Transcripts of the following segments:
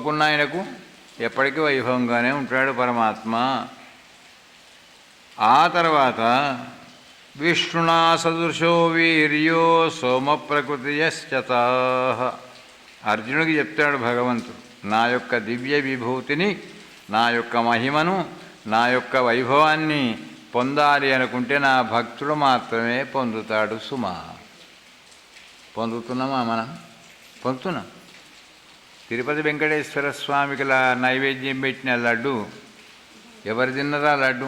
కోరుకోకున్న ఆయనకు ఎప్పటికీ వైభవంగానే ఉంటాడు పరమాత్మ. ఆ తర్వాత విష్ణునా సదృశో వీర్యో సోమ ప్రకృతియశ్చత అర్జునుడికి చెప్తాడు భగవంతుడు నా యొక్క దివ్య విభూతిని నా యొక్క మహిమను నా యొక్క వైభవాన్ని పొందాలి అనుకుంటే నా భక్తుడు మాత్రమే పొందుతాడు సుమా. పొందుతున్నామా మనం? పొందుతున్నాం. తిరుపతి వెంకటేశ్వర స్వామికి నైవేద్యం పెట్టిన లడ్డు ఎవరు తిన్నరా లడ్డు?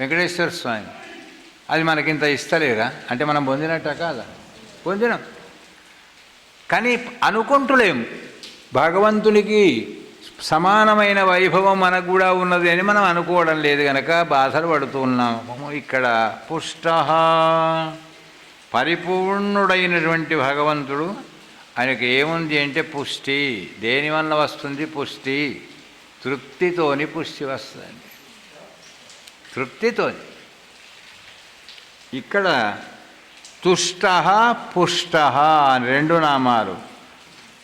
వెంకటేశ్వర స్వామి. అది మనకింత ఇస్తలేరా? అంటే మనం పొందినట్ట కాదా? పొందినాం. కానీ అనుకుంటులేం. భగవంతునికి సమానమైన వైభవం మనకు కూడా ఉన్నది అని మనం అనుకోవడం లేదు కనుక బాధలు పడుతూ ఉన్నాము ఇక్కడ. పుష్ట పరిపూర్ణుడైనటువంటి భగవంతుడు ఆయనకి ఏముంది అంటే పుష్టి. దేనివల్ల వస్తుంది పుష్టి? తృప్తితోని పుష్టి వస్తుంది తృప్తితోని. ఇక్కడ తుష్ట పుష్ట అని రెండు నామాలు.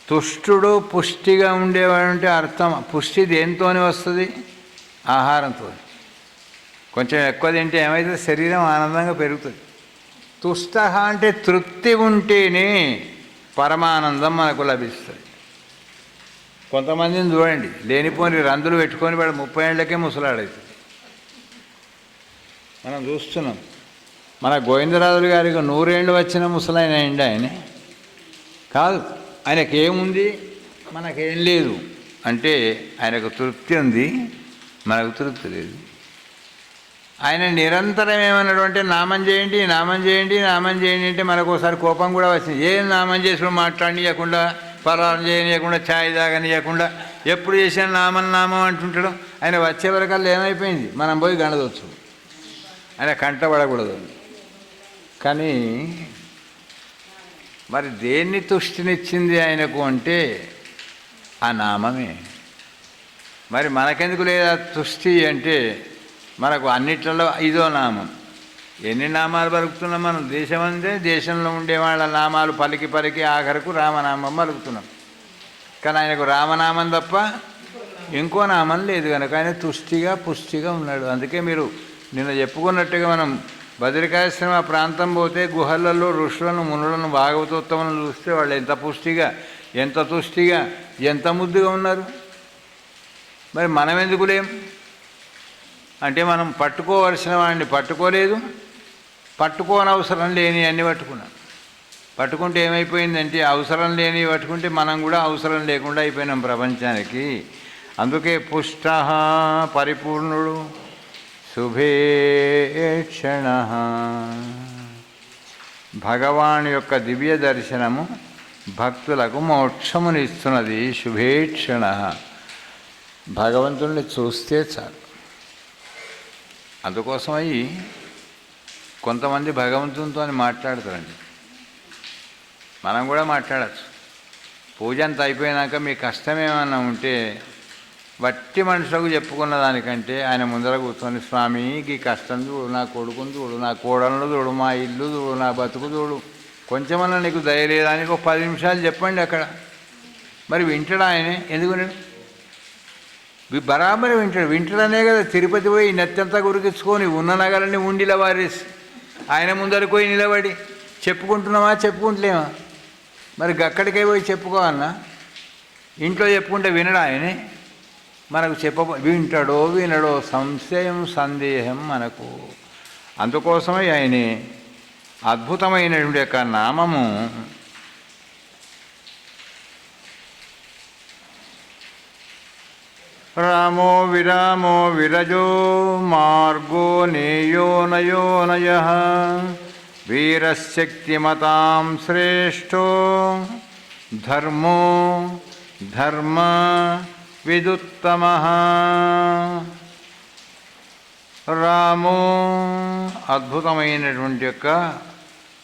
తుష్టుడు పుష్టిగా ఉండేవాడు అంటే అర్థం. పుష్టి దేనితోని వస్తుంది? ఆహారంతో కొంచెం ఎక్కువ తింటే ఏమైతే శరీరం ఆనందంగా పెరుగుతుంది. తుష్ట అంటే తృప్తి ఉంటేనే పరమానందం మనకు లభిస్తుంది. కొంతమందిని చూడండి లేనిపోని రందులు పెట్టుకొని వాడు ముప్పై ఏళ్ళకే ముసలాడైతుంది మనం చూస్తున్నాం. మన గోవిందరాజులు గారికి నూరేళ్ళు వచ్చిన ముసలైన అండి ఆయన? కాదు ఆయనకి ఏముంది మనకేం లేదు. అంటే ఆయనకు తృప్తి ఉంది మనకు తృప్తి లేదు. ఆయన నిరంతరం ఏమన్నాడు నామం చేయండి నామం చేయండి నామం చేయండి అంటే మనకు ఒకసారి కోపం కూడా వచ్చింది. ఏం నామం చేసుకుని మాట్లాడనీయకుండా పరాలు చేయనియకుండా ఛాయ్ తాగనియకుండా ఎప్పుడు చేసిన నామం నామం అంటుంటాడు. ఆయన వచ్చే వరకల్లా ఏమైపోయింది? మనం పోయి గణదొచ్చు ఆయన కంటపడకూడదు కానీ మరి దేన్ని తుష్టినిచ్చింది ఆయనకు అంటే ఆ నామమే. మరి మనకెందుకు లేదా తుష్టి అంటే మనకు అన్నిట్లలో ఇదో నామం. ఎన్ని నామాలు పలుకుతున్నాం మనం? దేశం అంటే దేశంలో ఉండే వాళ్ళ నామాలు పలికి పలికి ఆఖరకు రామనామం పలుకుతున్నాం కానీ ఆయనకు రామనామం తప్ప ఇంకో నామం లేదు కనుక ఆయన తుష్టిగా పుష్టిగా ఉన్నాడు. అందుకే మీరు నిన్న చెప్పుకున్నట్టుగా మనం బద్రికాశ్రమ ప్రాంతం పోతే గుహలలో ఋషులను మునులను భాగవతోత్తములను చూస్తే వాళ్ళు ఎంత పుష్టిగా ఎంత తుష్టిగా ఎంత ముద్దుగా ఉన్నారు? మరి మనం ఎందుకులేం అంటే మనం పట్టుకోవలసిన వాడిని పట్టుకోలేదు పట్టుకోనవసరం లేని అన్ని పట్టుకున్నాం. పట్టుకుంటే ఏమైపోయిందంటే అవసరం లేని పట్టుకుంటే మనం కూడా అవసరం లేకుండా అయిపోయినాం ప్రపంచానికి. అందుకే పుష్ట పరిపూర్ణుడు శుభేక్షణ భగవాన్ యొక్క దివ్య దర్శనము భక్తులకు మోక్షమునిస్తున్నది శుభేక్షణ భగవంతుణ్ణి చూస్తే చాలు. అందుకోసమై కొంతమంది భగవంతునితో మాట్లాడతారండి. మనం కూడా మాట్లాడచ్చు. పూజ అంతా అయిపోయినాక మీ కష్టం ఏమన్నా ఉంటే వట్టి మనుషులకు చెప్పుకున్న దానికంటే ఆయన ముందర కూర్చొని స్వామి ఈ కష్టం చూడు నా కొడుకుని చూడు నా కోడలను చూడు మా ఇల్లు చూడు నా బతుకు చూడు. కొంచెమన్నా నీకు ధైర్యదానికి ఒక పది నిమిషాలు చెప్పండి అక్కడ. మరి వింటాడు ఆయనే? ఎందుకు బరాబరి వింటాడు. వింటాడనే కదా తిరుపతి పోయి నెత్తంతా గురికించుకొని ఉన్న నగలన్నీ ఉండిలా వారేసి ఆయన ముందరకు పోయి నిలబడి చెప్పుకుంటున్నామా చెప్పుకుంటలేమా? మరి అక్కడికే పోయి చెప్పుకోవాలన్నా ఇంట్లో చెప్పుకుంటే వినడా ఆయనే? మనకు చెప్ప వింటాడో వినడో సంశయం సందేహం మనకు. అందుకోసమే ఆయన అద్భుతమైనటువంటి యొక్క నామము. రామో విరామో విరజో మార్గో నేయో నయో నయ. వీరశక్తిమతాం శ్రేష్టో ధర్మో ధర్మ విదుత్తమ. రామో అద్భుతమైనటువంటి యొక్క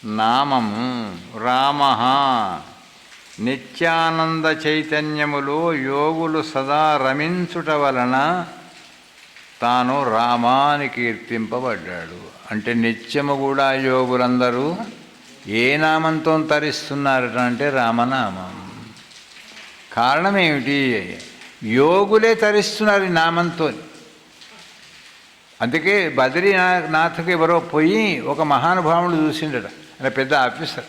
నామము రామ. నిత్యానంద చైతన్యములో యోగులు సదా రమించుట వలన తాను రామాని కీర్తింపబడ్డాడు. అంటే నిత్యము కూడా యోగులందరూ ఏ నామంతో తరిస్తున్నారట అంటే రామనామం. కారణం ఏమిటి యోగులే తరిస్తున్నారు ఈ నామంతో. అందుకే బద్రీనాథ్కి ఎవరో పోయి ఒక మహానుభావుడు చూసిండట. అంటే పెద్ద ఆఫీసర్.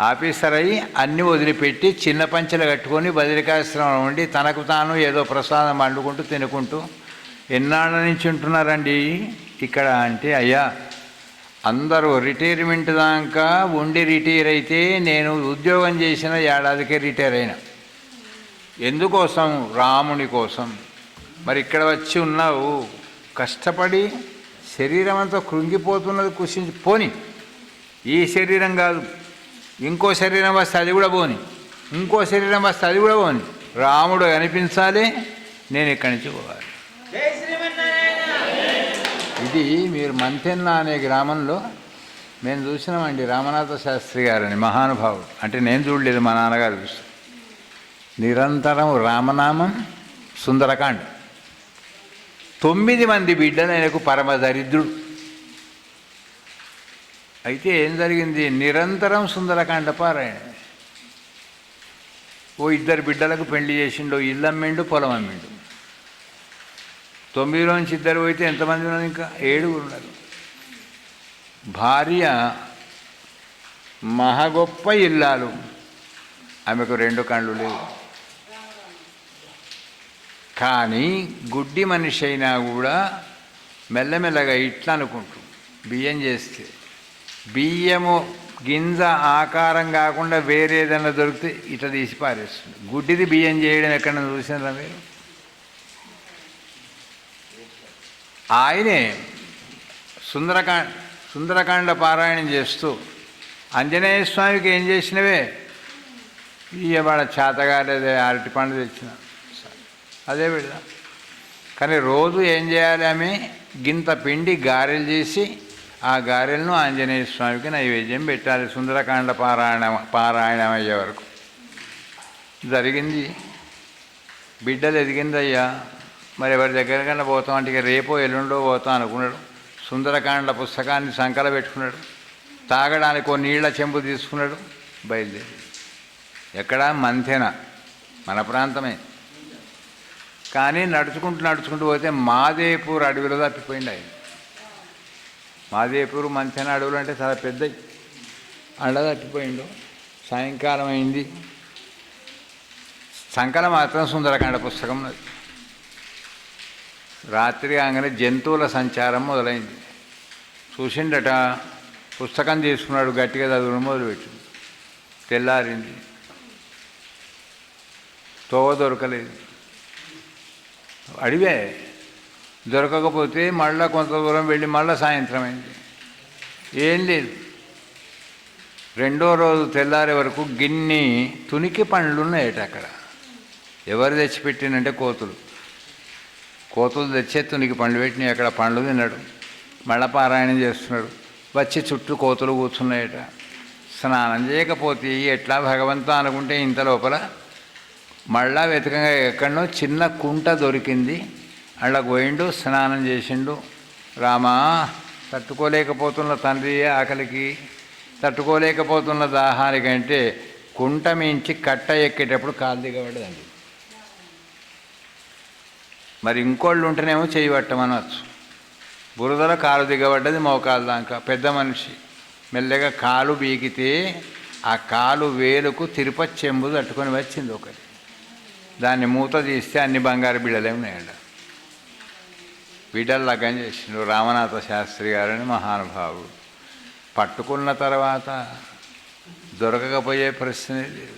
ఆఫీసర్ అయి అన్నీ వదిలిపెట్టి చిన్న పంచెలు కట్టుకొని బదిరికాశ్రమం ఉండి తనకు తాను ఏదో ప్రసాదం వండుకుంటూ తినుకుంటూ ఎన్నాళ్ళ నుంచి ఉంటున్నారండి ఇక్కడ? అంటే అయ్యా అందరూ రిటైర్మెంట్ దాకా ఉండి రిటైర్ అయితే నేను ఉద్యోగం చేసిన ఏడాదికే రిటైర్ అయినా. ఎందుకోసం? రాముని కోసం. మరి ఇక్కడ వచ్చి ఉన్నావు. కష్టపడి శరీరం అంతా కృంగిపోతున్నది కుషించి పోని ఈ శరీరం కాదు. ఇంకో శరీరం వస్తే అది కూడా పోని. ఇంకో శరీరం వస్తే అది కూడా పోని. రాముడు కనిపించాలి నేను ఇక్కడి నుంచి పోవాలి. ఇది మీరు మంతెన్న అనే గ్రామంలో మేము చూసినామండి రామనాథ శాస్త్రి గారని మహానుభావుడు. అంటే నేను చూడలేదు మా నాన్నగారు చూస్తాను నిరంతరం రామనామం సుందరకాండ. తొమ్మిది మంది బిడ్డలు ఆయనకు పరమ దరిద్రుడు. అయితే ఏం జరిగింది? నిరంతరం సుందరకాండ పారాయణ. ఓ ఇద్దరు బిడ్డలకు పెళ్ళి చేసిండు ఇల్లు అమ్మిండు పొలం అమ్మిండు. తొమ్మిదిలోంచి ఇద్దరు పోయితే ఎంతమంది ఉన్నారు ఇంకా? ఏడుగురు ఉన్నారు. భార్య మహా గొప్ప ఇల్లాలు. ఆమెకు రెండు కళ్ళు లేవు. కానీ గుడ్డి మనిషి అయినా కూడా మెల్లమెల్లగా ఇట్లా అనుకుంటూ బియ్యం చేస్తే బియ్యము గింజ ఆకారం కాకుండా వేరే ఏదైనా దొరికితే ఇట్లా తీసి పారేస్తుంది. గుడ్డిది బియ్యం చేయడం ఎక్కడైనా చూసినారా మీరు? ఆయనే సుందరకాండ సుందరకాండ పారాయణం చేస్తూ ఆంజనేయ స్వామికి ఏం చేసినవే? ఇవాళ చేతగాలేదే అరటి పండు తెచ్చిన. అదే పెడదాం. కానీ రోజు ఏం చేయాలి ఆమె? గింత పిండి గారెలు చేసి ఆ గారెలను ఆంజనేయ స్వామికి నైవేద్యం పెట్టాలి. సుందరకాండ పారాయణ పారాయణం అయ్యే వరకు. జరిగింది. బిడ్డలు ఎదిగిందయ్యా. మరి ఎవరి దగ్గరకన్నా పోతాం అంటే రేపో ఎల్లుండో పోతాం అనుకున్నాడు. సుందరకాండ పుస్తకాన్ని సంకల పెట్టుకున్నాడు. తాగడానికి ఓ నీళ్ళ చెంపు తీసుకున్నాడు. బయలుదేరి ఎక్కడ మంతెన. మన ప్రాంతమే. కానీ నడుచుకుంటూ నడుచుకుంటూ పోతే మాదేపూర్ అడవిలో తప్పిపోయింది ఆయన. మాదేపూర్ మంతెన అడవులు అంటే చాలా పెద్దవి అండ తప్పిపోయిండు సాయంకాలం అయింది. సంకల మాత్రం సుందరకాండ పుస్తకం రాత్రి కాగానే జంతువుల సంచారం మొదలైంది. చూసిండట పుస్తకం తీసుకున్నాడు గట్టిగా చదువును మొదలుపెట్టింది తెల్లారింది. తోవ దొరకలేదు. అడివే దొరకకపోతే మళ్ళీ కొంత దూరం వెళ్ళి మళ్ళీ సాయంత్రం అయింది. ఏం లేదు. రెండో రోజు తెల్లారే వరకు గిన్ని తునికి పండ్లు ఉన్నాయట అక్కడ. ఎవరు తెచ్చిపెట్టినంటే కోతులు. కోతులు తెచ్చే తునికి పండ్లు పెట్టినాయి. అక్కడ పండ్లు తిన్నాడు. మళ్ళా పారాయణం చేస్తున్నాడు. వచ్చి చుట్టూ కోతులు కూర్చున్నాయట. స్నానం చేయకపోతే ఎట్లా భగవంతం అనుకుంటే ఇంత లోపల మళ్ళా వెతకంగా ఎక్కడనో చిన్న కుంట దొరికింది. అలా పోయిండు స్నానం చేసిండు. రామా తట్టుకోలేకపోతున్న తండ్రి ఆకలికి తట్టుకోలేకపోతున్న దాహానికంటే కుంట మించి కట్ట ఎక్కేటప్పుడు కాలు దిగబడదండి మరి ఇంకోళ్ళు ఉంటేనేమో చేయి పట్టమనవచ్చు బురదలో కాలు దిగబడ్డది మోకాలు దాకా. పెద్ద మనిషి మెల్లగా కాలు బీకితే ఆ కాలు వేలుకు తిరుపతి చెంబు తట్టుకొని వచ్చింది ఒకటి. దాన్ని మూత తీస్తే అన్ని బంగారు బిళ్ళలే ఉన్నాయండి లగ్గం చేసిండు రామనాథ శాస్త్రి గారని మహానుభావుడు. పట్టుకున్న తర్వాత దొరకకపోయే ప్రశ్నే లేదు.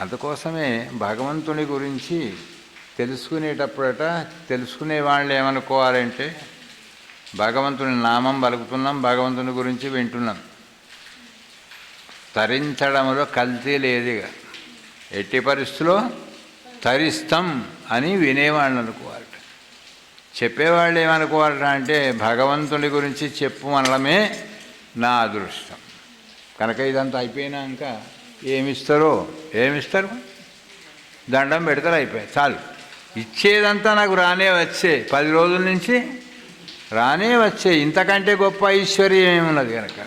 అందుకోసమే భగవంతుని గురించి తెలుసుకునేటప్పుడట తెలుసుకునే వాళ్ళు ఏమనుకోవాలంటే భగవంతుని నామం పలుకుతున్నాం భగవంతుని గురించి వింటున్నాం. తరించడంలో కల్తీ లేదుగా. ఎట్టి పరిస్థితిలో తరిస్తాం అని వినేవాళ్ళు అనుకోవాలి. చెప్పేవాళ్ళు ఏమనుకోవాలట అంటే భగవంతుని గురించి చెప్పు అనడమే నా అదృష్టం. కనుక ఇదంతా అయిపోయినాక ఏమిస్తారో ఏమిస్తారు? దండం పెడతారు అయిపోయాయి. చాలు. ఇచ్చేదంతా నాకు రానే వచ్చే పది రోజుల నుంచి రానే వచ్చే ఇంతకంటే గొప్ప ఐశ్వర్యం ఏమున్నది కనుక?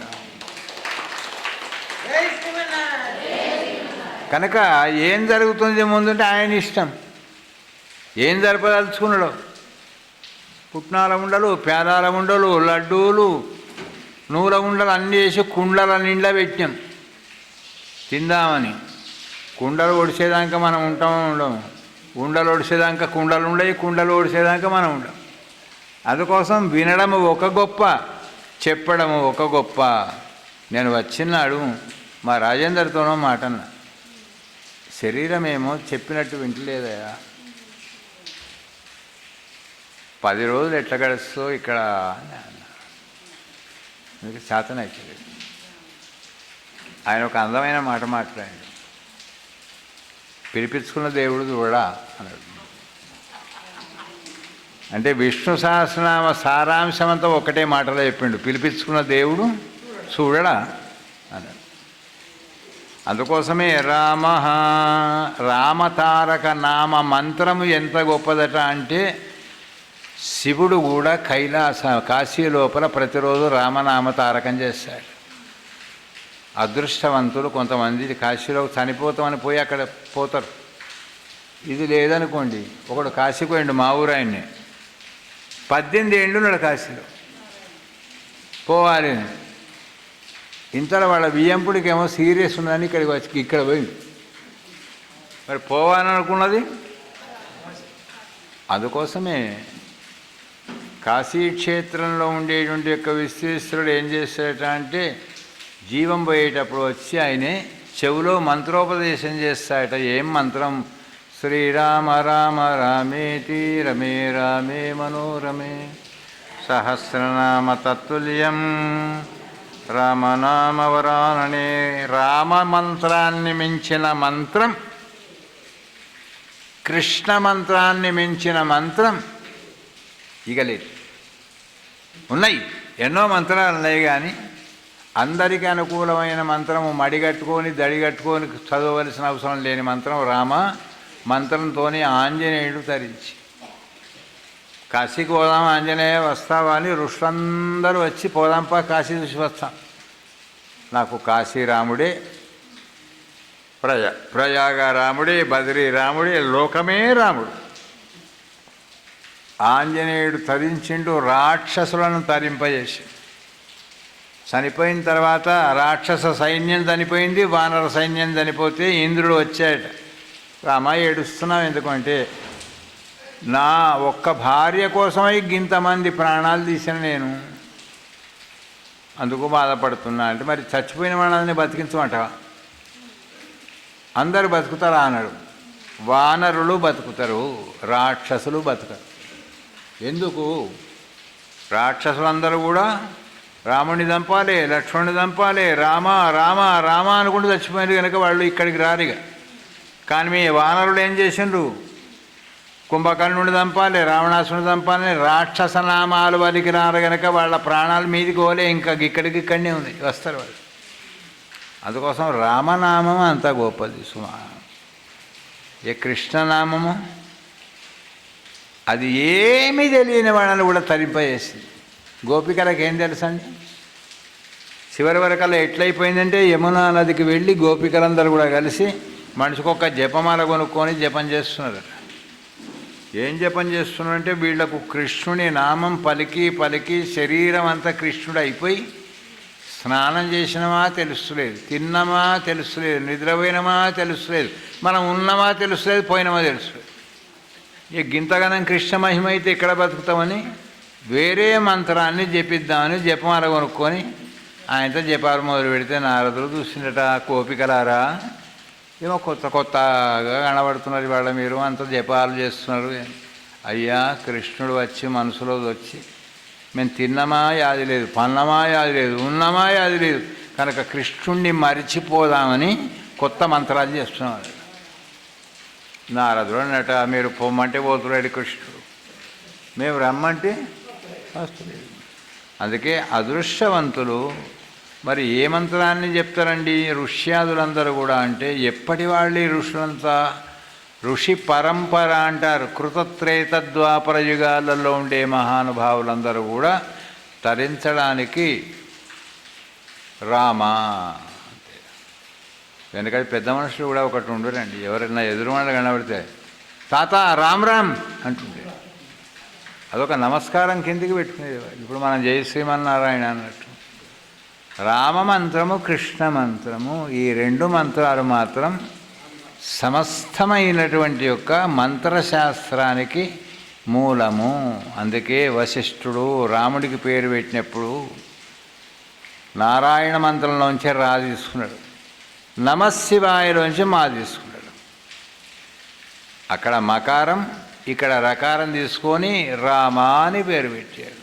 కనుక ఏం జరుగుతుంది ముందుంటే ఆయన ఇష్టం. ఏం జరపదలుచుకున్నాడు? పుట్నాల ఉండలు పేదాల ఉండలు లడ్డూలు నూల ఉండలు అన్నీ వేసి కుండల నిండా పెట్టాం తిందామని. కుండలు ఒడిసేదాక మనం ఉంటాం ఉండము. ఉండలు ఒడిసేదాక కుండలు ఉండయి కుండలు ఒడిసేదాకా మనం ఉండం అందుకోసం వినడం ఒక గొప్ప చెప్పడం ఒక గొప్ప. నేను వచ్చినాడు మా రాజేందర్తోనో మాటన్న. శరీరం శరీరమేమో చెప్పినట్టు వింటలేదయా? పది రోజులు ఎట్లా గడుస్తో ఇక్కడ మీకు శాతం అవుతుంది ఆయన ఒక అందమైన మాట మాట్లాడాడు. పిలిపించుకున్న దేవుడు కూడా అన్నాడు. అంటే విష్ణు సహస్రనామ సారాంశం అంతా ఒకటే మాటలో చెప్పిండు. పిలిపించుకున్న దేవుడు చూడడా? అన్నాడు. అందుకోసమే రామ రామతారక నామ మంత్రము ఎంత గొప్పదట అంటే శివుడు కూడా కైలాస కాశీ లోపల ప్రతిరోజు రామనామ తారకం చేస్తాడు. అదృష్టవంతులు కొంతమంది కాశీలో చనిపోతామని పోయి అక్కడ పోతారు. ఇది లేదనుకోండి ఒకడు కాశీకి పోయిండు మా ఊరు ఆయన్ని. పద్దెనిమిది ఏళ్ళు ఉన్నాడు కాశీలో. పోవాలి. ఇంతలో వాళ్ళ బియ్యంపుడికేమో సీరియస్ ఉందని ఇక్కడికి వచ్చి ఇక్కడ పోయింది మరి పోవాలని అనుకున్నది అందుకోసమే కాశీ క్షేత్రంలో ఉండేటువంటి యొక్క విశ్వేశ్వరుడు ఏం చేస్తాడట అంటే జీవం పోయేటప్పుడు వచ్చి ఆయనే చెవులో మంత్రోపదేశం చేస్తాడట. ఏం మంత్రం? శ్రీరామ రామ రామేతి రమే రామే మనోరమే సహస్రనామ తత్తుల్యం రామనామవరాననే రామ మంత్రాన్ని మించిన మంత్రం కృష్ణ మంత్రాన్ని మించిన మంత్రం ఇక లేదు. ఉన్నాయి. ఎన్నో మంత్రాలు ఉన్నాయి కానీ అందరికీ అనుకూలమైన మంత్రము మడిగట్టుకొని దడిగట్టుకొని చదవలసిన అవసరం లేని మంత్రం రామ మంత్రంతోనే ఆంజనేయుడు తరించి. కాశీకి పోదాం ఆంజనేయ వస్తావా అని ఋషులందరూ వచ్చి పోదాంపా కాశీ చూసి వస్తాం. నాకు కాశీ రాముడే ప్రజ ప్రయాగ రాముడే బద్రీ రాముడే లోకమే రాముడు. ఆంజనేయుడు తరించిండు రాక్షసులను తరింపజేసి. చనిపోయిన తర్వాత రాక్షస సైన్యం చనిపోయింది వానర సైన్యం చనిపోతే ఇంద్రుడు వచ్చాడు. రామ ఏడుస్తున్నాం ఎందుకంటే నా ఒక్క భార్య కోసమై ఇంతమంది ప్రాణాలు తీసిన నేను. అందుకు బాధపడుతున్నా అంటే మరి చచ్చిపోయిన వాళ్ళని బతికించమంటావా? అందరు బతుకుతారా అన్నాడు. వానరులు బతుకుతారు రాక్షసులు బతుకరు. ఎందుకు? రాక్షసులందరూ కూడా రాముణ్ణి చంపాలి లక్ష్మణుని చంపాలి రామ రామ రామ అనుకుంటూ చచ్చిపోయారు కనుక వాళ్ళు ఇక్కడికి రారిగా కానీ మీ వానరులు ఏం చేసిండ్రు? కుంభకర్ణుని చంపాలి రావణాసుని చంపాలి రాక్షస నామాలు వలికి రారు కనుక వాళ్ళ ప్రాణాలు మీదికి పోలే ఇంకా ఇక్కడికి ఇక్కడనే ఉంది వస్తారు వాళ్ళు. అందుకోసం రామనామం అంత గొప్పది సుమా. ఏ కృష్ణనామము? అది ఏమీ తెలియని వాళ్ళని కూడా తరింపజేసింది. గోపికలకు ఏం తెలుసండి? చివరి వరకల్లా ఎట్లయిపోయిందంటే యమునా నదికి వెళ్ళి గోపికలందరూ కూడా కలిసి మనిషికొక జపమాల కొనుక్కొని జపం చేస్తున్నారు. ఏం జపం చేస్తున్నారంటే వీళ్ళకు కృష్ణుని నామం పలికి పలికి శరీరం అంతా కృష్ణుడు అయిపోయి స్నానం చేసినమా తెలుస్తలేదు తిన్నమా తెలుస్తలేదు నిద్రపోయినమా తెలుస్తలేదు మనం ఉన్నమా తెలుసులేదు పోయినమా తెలుసులేదు ఇక గింతగనం కృష్ణ మహిమ అయితే ఇక్కడ బతుకుతామని? వేరే మంత్రాన్ని జపిద్దామని జపమాల కొనుక్కొని ఆయనతో జపాలు మొదలు పెడితే నారదులు చూసిండట కోపికలారా ఏమో కొత్త కొత్తగా కనబడుతున్నారు ఇవాళ మీరు అంత జపాలు చేస్తున్నారు. అయ్యా కృష్ణుడు వచ్చి మనసులో వచ్చి మేము తిన్నమా యాది లేదు పన్నమా యాది లేదు ఉన్నమా యాది లేదు కనుక కృష్ణుణ్ణి మరిచిపోదామని కొత్త మంత్రాలు చేస్తున్నారు నారదుడు అన్నట మీరు పొమ్మంటే పోతున్నాడు కృష్ణుడు. మేము రమ్మంటే? వస్తలేదు అందుకే అదృష్టవంతులు మరి ఏ మంత్రాన్ని చెప్తారండి? ఋష్యాదులందరూ కూడా అంటే ఎప్పటి వాళ్ళు ఋషులంతా? ఋషి పరంపర అంటారు కృతత్రేత ద్వాపర యుగాలలో ఉండే మహానుభావులందరూ కూడా తరించడానికి రామ వెనకటి పెద్ద మనుషులు కూడా ఒకటి ఉండరండి. ఎవరైనా ఎదురుమండ కనబడితే తాత రామ్ రామ్ అంటుండే. అదొక నమస్కారం కిందికి పెట్టుకునేది ఇప్పుడు మనం జయ శ్రీమన్నారాయణ అన్నట్టు. రామ మంత్రము కృష్ణ మంత్రము ఈ రెండు మంత్రాలు మాత్రం సమస్తమైనటువంటి యొక్క మంత్రశాస్త్రానికి మూలము. అందుకే వశిష్ఠుడు రాముడికి పేరు పెట్టినప్పుడు నారాయణ మంత్రంలోంచి రా తీసుకున్నాడు. నమశివాయలోంచి మా తీసుకున్నాడు అక్కడ మకారం ఇక్కడ రకారం తీసుకొని రామా అని పేరు పెట్టాడు.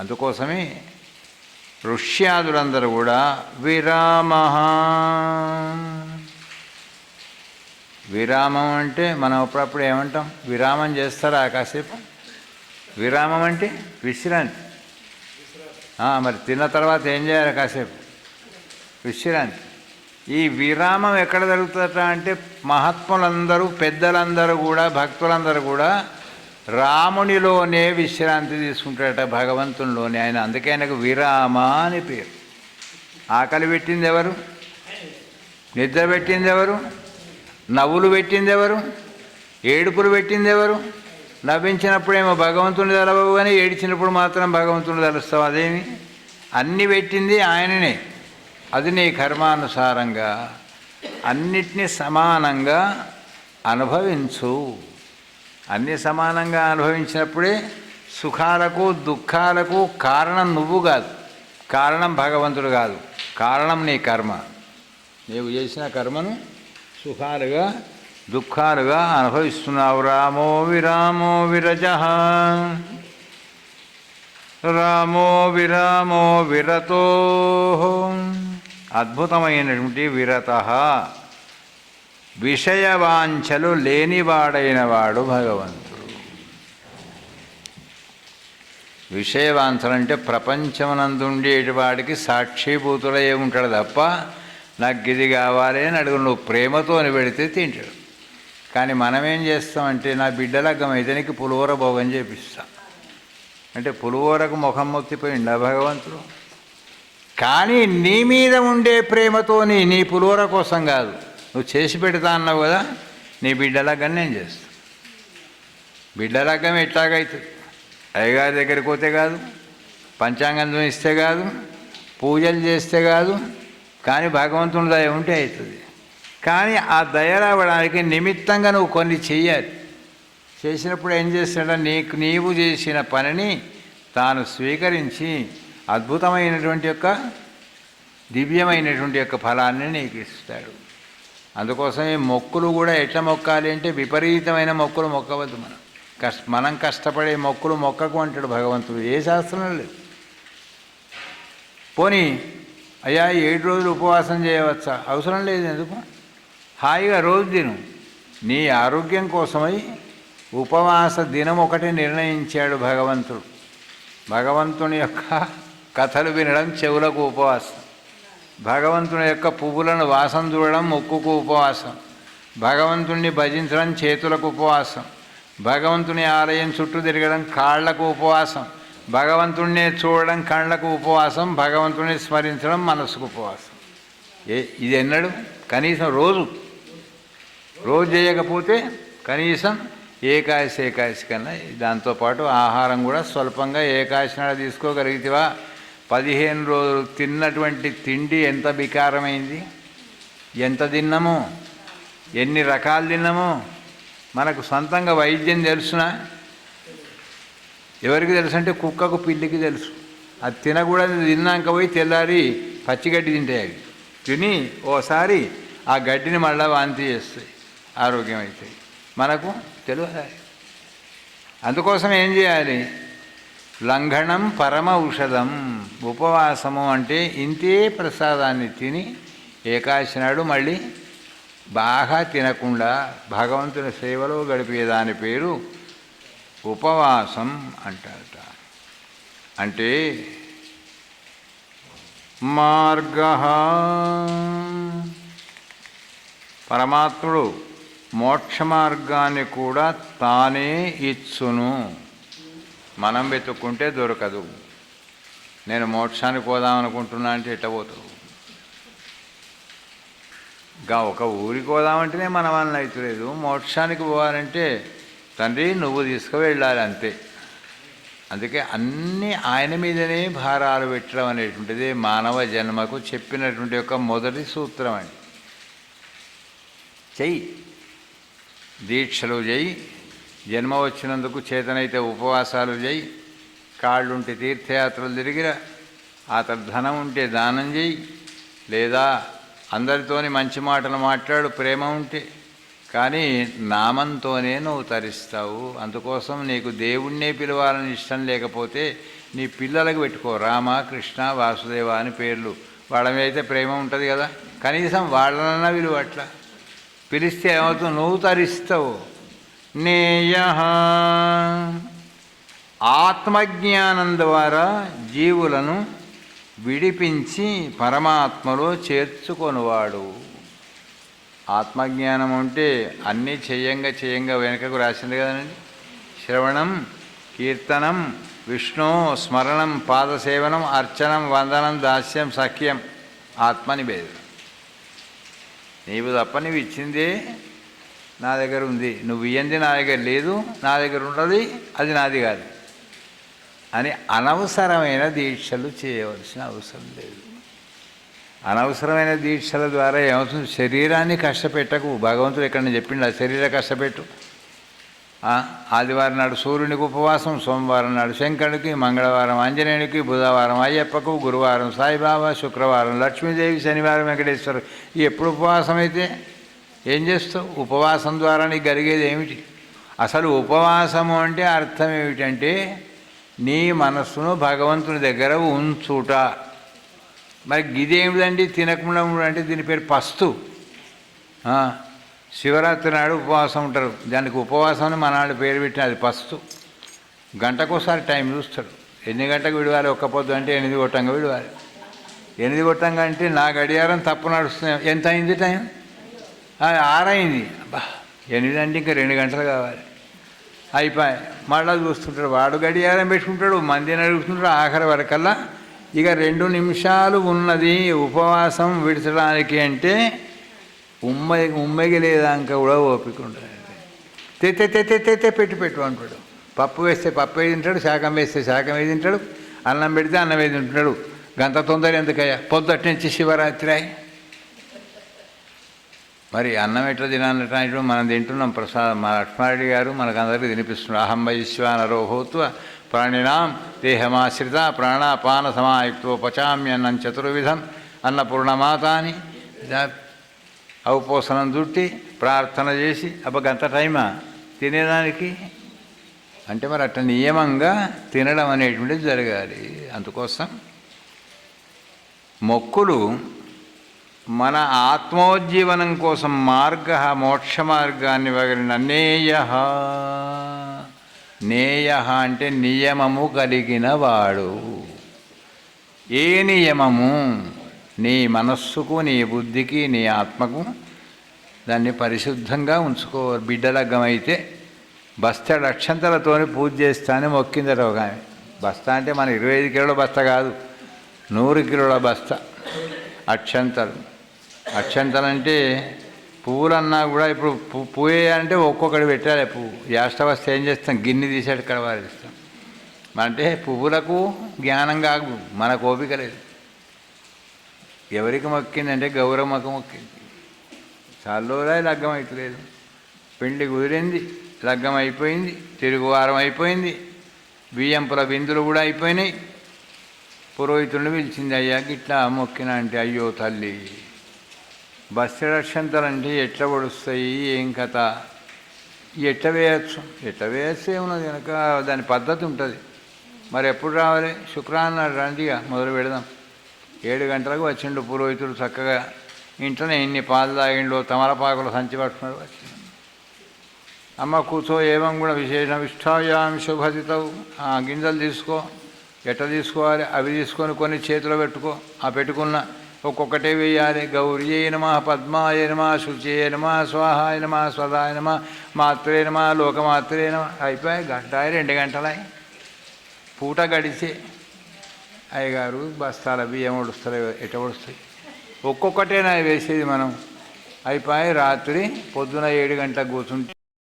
అందుకోసమే ఋష్యాదులందరూ కూడా విరామ. విరామం అంటే మనం అప్పుడప్పుడు ఏమంటాం? విరామం చేస్తారా కాసేపు? విరామం అంటే విశ్రాంతి. మరి తిన్న తర్వాత ఏం చేయాలి కాసేపు? విశ్రాంతి. ఈ విరామం ఎక్కడ జరుగుతుందట అంటే మహాత్ములందరూ పెద్దలందరూ కూడా భక్తులందరూ కూడా రామునిలోనే విశ్రాంతి తీసుకుంటాడట భగవంతునిలోనే. ఆయన అందుకే ఆయనకు విరామ అని పేరు. ఆకలి పెట్టింది ఎవరు? నిద్ర పెట్టింది ఎవరు? నవ్వులు పెట్టింది ఎవరు? ఏడుపులు పెట్టింది ఎవరు? నవ్వించినప్పుడేమో భగవంతుని తెలవవు కానీ ఏడిచినప్పుడు మాత్రం భగవంతుని తెలుస్తావు. అదేమి? అన్నీ పెట్టింది ఆయననే. అది నీ కర్మానుసారంగా అన్నిటినీ సమానంగా అనుభవించు. అన్ని సమానంగా అనుభవించినప్పుడే సుఖాలకు దుఃఖాలకు కారణం నువ్వు కాదు. కారణం భగవంతుడు కాదు. కారణం నీ కర్మ. నీవు చేసిన కర్మను సుఖాలుగా దుఃఖాలుగా అనుభవిస్తున్నావు. రామో విరామో విరజ రామో విరామో విరతో అద్భుతమైనటువంటి విరత. విషయవాంఛలు లేనివాడైన వాడు భగవంతుడు. విషయవాంఛలు అంటే ప్రపంచమనందుండేటి వాడికి సాక్షిభూతుడై ఉంటాడు తప్ప నాకు ఇది కావాలి అని అడుగు నువ్వు ప్రేమతో పెడితే తింటాడు. కానీ మనం ఏం చేస్తామంటే నా బిడ్డలగ్గం అయితే నీకు పులిహోర భోగం చేపిస్తా. అంటే పులిహోరకు ముఖం మొత్తిపోయిండా భగవంతుడు? కానీ నీ మీద ఉండే ప్రేమతోని నీ పులిహోర కోసం కాదు. నువ్వు చేసి పెడతా అన్నావు కదా నీ బిడ్డలగ్గం నేను చేస్తా. బిడ్డలగ్గం ఎట్లాగైతుంది అయ్యగారి దగ్గరికి పోతే కాదు పంచాంగం ఇస్తే కాదు పూజలు చేస్తే కాదు కానీ భగవంతుని దయ ఉంటే అవుతుంది. కానీ ఆ దయ రావడానికి నిమిత్తంగా నువ్వు కొన్ని చెయ్యాలి. చేసినప్పుడు ఏం చేస్తాడో నీకు నీవు చేసిన పనిని తాను స్వీకరించి అద్భుతమైనటువంటి యొక్క దివ్యమైనటువంటి యొక్క ఫలాన్ని నీకు ఇస్తాడు. అందుకోసమే మొక్కులు కూడా ఎట్లా మొక్కాలి అంటే విపరీతమైన మొక్కులు మొక్కవద్దు మనం. కష్ట మనం కష్టపడే మొక్కులు మొక్కకు అంటాడు భగవంతుడు. ఏ శాస్త్రం లేదు. పోనీ అయ్యా ఏడు రోజులు ఉపవాసం చేయవచ్చా? అవసరం లేదు ఎందుకు? హాయిగా రోజు తిను. నీ ఆరోగ్యం కోసమై ఉపవాస దినం ఒకటి నిర్ణయించాడు భగవంతుడు. భగవంతుని యొక్క కథలు వినడం చెవులకు ఉపవాసం. భగవంతుని యొక్క పువ్వులను వాసన చూడడం ముక్కుకు ఉపవాసం. భగవంతుణ్ణి భజించడం చేతులకు ఉపవాసం. భగవంతుని ఆలయం చుట్టూ తిరగడం కాళ్ళకు ఉపవాసం. భగవంతుణ్ణి చూడడం కళ్ళకు ఉపవాసం. భగవంతుని స్మరించడం మనసుకు ఉపవాసం. ఏ ఇది ఎన్నడు? కనీసం రోజు. రోజు చేయకపోతే కనీసం ఏకాశి ఏకాశి కన్నా దాంతోపాటు ఆహారం కూడా స్వల్పంగా ఏకాశి నాడు తీసుకోగలిగితేవా? పదిహేను రోజులు తిన్నటువంటి తిండి ఎంత వికారమైంది? ఎంత తిన్నాము? ఎన్ని రకాలు తిన్నాము? మనకు సొంతంగా వైద్యం తెలుసునా? ఎవరికి తెలుసు అంటే కుక్కకు పిల్లికి తెలుసు. అది తినకూడదు తిన్నాక పోయి తెల్లారి పచ్చిగడ్డి తింటాయి అవి. తిని ఓసారి ఆ గడ్డిని మళ్ళీ వాంతి చేస్తాయి ఆరోగ్యం అవుతాయి మనకు తెలియదు అందుకోసం ఏం చేయాలి? లంఘనం పరమ ఔషధం. ఉపవాసము అంటే ఇంతే ప్రసాదాన్ని తిని ఏకాశి నాడు మళ్ళీ బాగా తినకుండా భగవంతుని సేవలో గడిపేదాని పేరు ఉపవాసం అంటారట. అంటే మార్గ. పరమాత్ముడు మోక్ష మార్గాన్ని కూడా తానే ఇచ్చును. మనం వెతుక్కుంటే దొరకదు. నేను మోక్షానికి పోదాం అనుకుంటున్నా అంటే ఎట్ట పోతావు? ఇంకా ఒక ఊరికి పోదామంటేనే మన వలన అవుతలేదు మోక్షానికి పోవాలంటే తండ్రి నువ్వు తీసుకువెళ్ళాలి అంతే. అందుకే అన్నీ ఆయన మీదనే భారాలు పెట్టడం అనేటువంటిది మానవ జన్మకు చెప్పినటువంటి యొక్క మొదటి సూత్రం అండి. చెయ్యి. దీక్షలు చేయి జన్మ వచ్చినందుకు చేతనైతే ఉపవాసాలు చేయి. కాళ్ళుంటే తీర్థయాత్రలు తిరిగిరా. ఆ ధనం ఉంటే దానం చేయి. లేదా అందరితోని మంచి మాటలు మాట్లాడు ప్రేమ ఉంటే. కానీ నామంతోనే నువ్వు తరిస్తావు. అందుకోసం నీకు దేవుణ్ణే పిలవాలని ఇష్టం లేకపోతే నీ పిల్లలకు పెట్టుకో. రామ కృష్ణ వాసుదేవ అని పేర్లు. వాళ్ళ మీద అయితే ప్రేమ ఉంటుంది కదా. కనీసం వాళ్ళనన్నా విలువ అట్లా. పిలిస్తే ఏమవుతుంది? నువ్వు తరిస్తావు. నేయ ఆత్మజ్ఞానం ద్వారా జీవులను విడిపించి పరమాత్మలో చేర్చుకొనివాడు. ఆత్మజ్ఞానం అంటే అన్నీ చేయంగా చేయంగా వెనుకకు రాసింది కదండి. శ్రవణం కీర్తనం విష్ణు స్మరణం పాదసేవనం అర్చనం వందనం దాస్యం సఖ్యం ఆత్మనివేదనం నీవు తప్ప నీవు ఇచ్చిందే నా దగ్గర ఉంది. నువ్వు ఇయ్యంది నా దగ్గర లేదు నా దగ్గర ఉన్నది అది నాది కాదు. అని అనవసరమైన దీక్షలు చేయవలసిన అవసరం లేదు. అనవసరమైన దీక్షల ద్వారా ఏమవుతుంది? శరీరాన్ని కష్టపెట్టకు. భగవంతుడు ఎక్కడ చెప్పిండు ఆ శరీర కష్టపెట్టు. ఆదివారం నాడు సూర్యునికి ఉపవాసం సోమవారం నాడు శంకరుడికి మంగళవారం ఆంజనేయునికి బుధవారం అయ్యప్పకు గురువారం సాయిబాబా శుక్రవారం లక్ష్మీదేవి శనివారం వెంకటేశ్వరు. ఎప్పుడు ఉపవాసం అయితే ఏం చేస్తావు? ఉపవాసం ద్వారా నీకు జరిగేది ఏమిటి? అసలు ఉపవాసము అంటే అర్థం ఏమిటంటే నీ మనస్సును భగవంతుని దగ్గర ఉంచుట. మరి గిదేమిటండి తినకుండా అంటే దీని పేరు పస్తు. శివరాత్రి నాడు ఉపవాసం ఉంటారు. దానికి ఉపవాసం అని మన పేరు పెట్టిన అది పస్తు. గంటకోసారి టైం చూస్తాడు. ఎన్ని గంటకు విడవాలి ఒక్క పొద్దు అంటే ఎనిమిది కొట్టంగా విడవాలి. ఎనిమిది కొట్టంగా అంటే నా గడియారం తప్పు నడుస్తుంది. ఎంత అయింది టైం? అది ఆరైంది. అబ్బా ఎనిమిది అంటే ఇంకా రెండు గంటలు కావాలి. అయిపోయి మళ్ళీ చూస్తుంటాడు. వాడు గడియారం పెట్టుకుంటాడు మందిని అడుగుతుంటాడు ఆఖరి వరకల్లా. ఇక రెండు నిమిషాలు ఉన్నది ఉపవాసం విడచడానికి అంటే ఉమ్మ ఉమ్మగి లేదాక కూడా ఓపిక ఉంటుంది. తెతే తెతే తెతే పెట్టి పెట్టు అంటాడు. పప్పు వేస్తే పప్పు వేసి తింటాడు శాకం వేస్తే శాకం వేసి తింటాడు అన్నం పెడితే అన్నం వేసి తింటున్నాడు గంత తొందర ఎందుకయ్యా? పొద్దుటి నుంచి శివరాత్రి అయి. మరి అన్నం ఎట్లా తినాలంటే మనం తింటున్నాం. ప్రసాదం మా లక్ష్మారెడ్డి గారు మనకందరికీ తినిపిస్తున్నారు. అహం వైశ్వానరోహోత్వ ప్రాణినాం దేహమాశ్రిత ప్రాణాపాన సమాయుక్తో పచామ్యన్నం చతుర్విధం అన్నపూర్ణమాతాని దా- అవపోసనం చుట్టి ప్రార్థన చేసి అబ్బగంత టైమా? తినేదానికి? అంటే మరి అట్ట నియమంగా తినడం అనేటువంటిది జరగాలి. అందుకోసం మొక్కులు మన ఆత్మోజ్జీవనం కోసం మార్గ మోక్ష మార్గాన్ని వగలిన నేయ. నేయ అంటే నియమము కలిగిన వాడు. ఏ నియమము? నీ మనస్సుకు నీ బుద్ధికి నీ ఆత్మకు దాన్ని పరిశుద్ధంగా ఉంచుకో బిడ్డలగ్గమైతే బస్తాడు అక్షంతలతోని పూజ చేస్తానని మొక్కిందట ఒక ఆమె. బస్తా అంటే మన ఇరవై ఐదు కిలోల బస్తా కాదు నూరు కిలోల బస్తా. అక్షంతలు. అక్షంతలు అంటే పువ్వులన్నా కూడా ఇప్పుడు పువ్వు పువ్వు వేయాలంటే ఒక్కొక్కటి పెట్టాలి పువ్వు. యాష్టవస్థ ఏం చేస్తాం? గిన్నె తీసేట కడవారిస్తాం అంటే పువ్వులకు జ్ఞానం కాదు మనకు ఓపిక లేదు. ఎవరికి మొక్కిందంటే గౌరవమకు మొక్కింది. చాలోరా లగ్గం అవుతలేదు పెళ్ళి కుదిరింది లగ్గం అయిపోయింది తిరుగువారం అయిపోయింది బియ్యంపుల బిందులు కూడా అయిపోయినాయి. పురోహితుడిని పిలిచింది అయ్యా గిట్లా మొక్కిన అంటే అయ్యో తల్లి బస్తిరక్షంతలంటే ఎట్లా పొడుస్తాయి? ఏం కథ? ఎట్లా వేయచ్చు? ఎట్లా వేస్తే ఉన్నది కనుక దాని పద్ధతి ఉంటుంది. మరి ఎప్పుడు రావాలి? శుక్రవారం రండిగా మొదలు పెడదాం. ఏడు గంటలకు వచ్చిండు పురోహితుడు చక్కగా. ఇంట్లోనే ఇన్ని పాలు తాగిండు తమలపాకులు సంచి పట్టుకున్నాడు వచ్చిండు. అమ్మ కూర్చో ఏమం కూడా విశేషం? ఇష్టాయాం శుభజితవు ఆ గింజలు తీసుకో. ఎట్లా తీసుకోవాలి? అవి తీసుకొని కొన్ని చేతిలో పెట్టుకో. ఆ పెట్టుకున్న ఒక్కొక్కటే వేయాలి. గౌరీ నమ పద్మాయ నమ శుచే నమ స్వాహాయ నమ స్వదాయ నమ మాత్రే నమ లోకమాత్రే నమ. అయిపోయాయి గంట రెండు గంటలై పూట గడిచే. అయ్యగారు బస్తాల బియ్యం ఒడుస్తారు ఎట ఒడుస్తాయి? ఒక్కొక్కటేనా వేసేది మనం? అయిపోయి రాత్రి పొద్దున ఏడు గంటలకు కూర్చుంటే